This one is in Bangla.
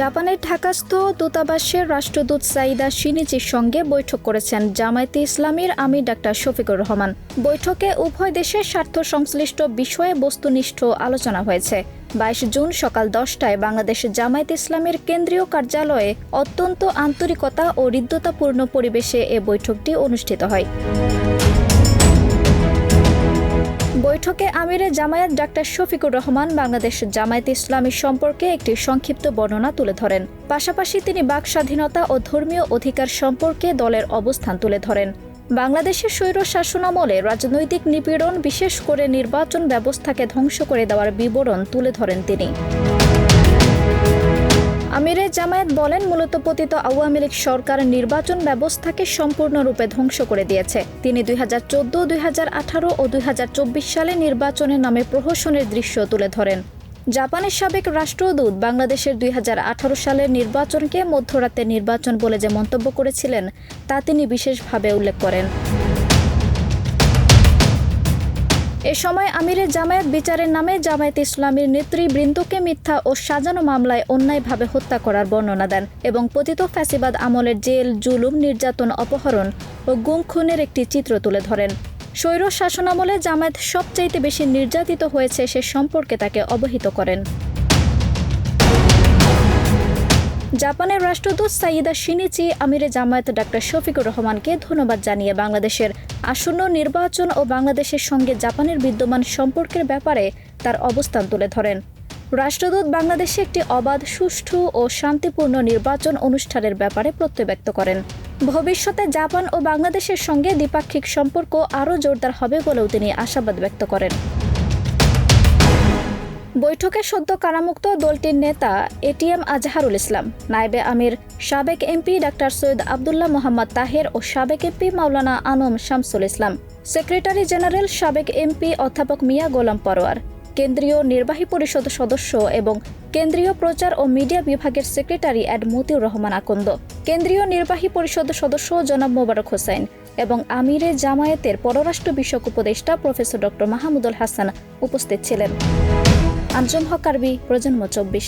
জাপানের ঢাকাস্থ দূতাবাসের রাষ্ট্রদূত সাইদা শিনিচির সঙ্গে বৈঠক করেছেন জামায়াতে ইসলামীর আমির ডাক্তার শফিকুর রহমান। বৈঠকে উভয় দেশের স্বার্থ সংশ্লিষ্ট বিষয়ে বস্তুনিষ্ঠ আলোচনা হয়েছে। বাইশ জুন সকাল দশটায় বাংলাদেশ জামায়াত ইসলামের কেন্দ্রীয় কার্যালয়ে অত্যন্ত আন্তরিকতা ও হৃদ্যতাপূর্ণ পরিবেশে এ বৈঠকটি অনুষ্ঠিত হয়। বৈঠকে আমিরে জামায়াত ডাক্তার শফিকুর রহমান বাংলাদেশ জামায়াত ইসলামী সম্পর্কে একটি সংক্ষিপ্ত বর্ণনা তুলে ধরেন। পাশাপাশি তিনি বাক স্বাধীনতা ও ধর্মীয় অধিকার সম্পর্কে দলের অবস্থান তুলে ধরেন। বাংলাদেশের স্বৈর শাসনামলে রাজনৈতিক নিপীড়ন বিশেষ করে নির্বাচন ব্যবস্থাকে ধ্বংস করে দেওয়ার বিবরণ তুলে ধরেন তিনি। জামায়াত বলেন, মূলত পতিত আওয়ামী লীগ সরকার নির্বাচন ব্যবস্থাকে সম্পূর্ণরূপে ধ্বংস করে দিয়েছে। তিনি দুই হাজার চোদ্দ, দুই হাজার আঠারো ও দুই হাজার চব্বিশ সালে নির্বাচনের নামে প্রহসনের দৃশ্য তুলে ধরেন। জাপানের সাবেক রাষ্ট্রদূত বাংলাদেশের দুই হাজার আঠারো সালের নির্বাচনকে মধ্যরাতের নির্বাচন বলে যে মন্তব্য করেছিলেন, তা তিনি বিশেষভাবে উল্লেখ করেন। এ সময় আমিরের জামায়াত বিচারের নামে জামায়াত ইসলামীর নেতৃবৃন্দকে মিথ্যা ও সাজানো মামলায় অন্যায়ভাবে হত্যা করার বর্ণনা দেন এবং পতিত ফ্যাসিবাদ আমলের জেল, জুলুম, নির্যাতন, অপহরণ ও গুম খুনের একটি চিত্র তুলে ধরেন। স্বৈর শাসনামলে জামায়াত সবচাইতে বেশি নির্যাতিত হয়েছে সে সম্পর্কে তাকে অবহিত করেন। জাপানের রাষ্ট্রদূত সাইয়েদা শিনিচি, আমিরে জামায়াত ডাক্তার শফিকুর রহমানকে ধন্যবাদ জানিয়ে বাংলাদেশের আসন্ন নির্বাচন ও বাংলাদেশের সঙ্গে জাপানের বিদ্যমান সম্পর্কের ব্যাপারে তার অবস্থান তুলে ধরেন। রাষ্ট্রদূত বাংলাদেশে একটি অবাধ, সুষ্ঠু ও শান্তিপূর্ণ নির্বাচন অনুষ্ঠানের ব্যাপারে প্রত্যয় ব্যক্ত করেন। ভবিষ্যতে জাপান ও বাংলাদেশের সঙ্গে দ্বিপাক্ষিক সম্পর্ক আরও জোরদার হবে বলেও তিনি আশাবাদ ব্যক্ত করেন। বৈঠকে সদ্য কারামুক্ত দলটির নেতা এটিএম আজহারুল ইসলাম, নায়েবে আমির, সাবেক এমপি ডাক্তার সৈয়দ আবদুল্লাহ মোহাম্মদ তাহের ও সাবেক MP Maulana ANM Shamsul Islam, secretary general সাবেক এমপি অধ্যাপক মিয়া গোলাম পরোয়ার, কেন্দ্রীয় নির্বাহী পরিষদ সদস্য এবং কেন্দ্রীয় প্রচার ও মিডিয়া বিভাগের সেক্রেটারি অ্যাড মতিউর রহমান আকন্দ, কেন্দ্রীয় নির্বাহী পরিষদ সদস্য জনাব মোবারক হোসেন এবং আমিরে জামায়াতের পররাষ্ট্র বিষয়ক উপদেষ্টা প্রফেসর ডক্টর মাহমুদুল হাসান উপস্থিত ছিলেন। আঞ্জন হক আরবি প্রজন্ম চব্বিশ।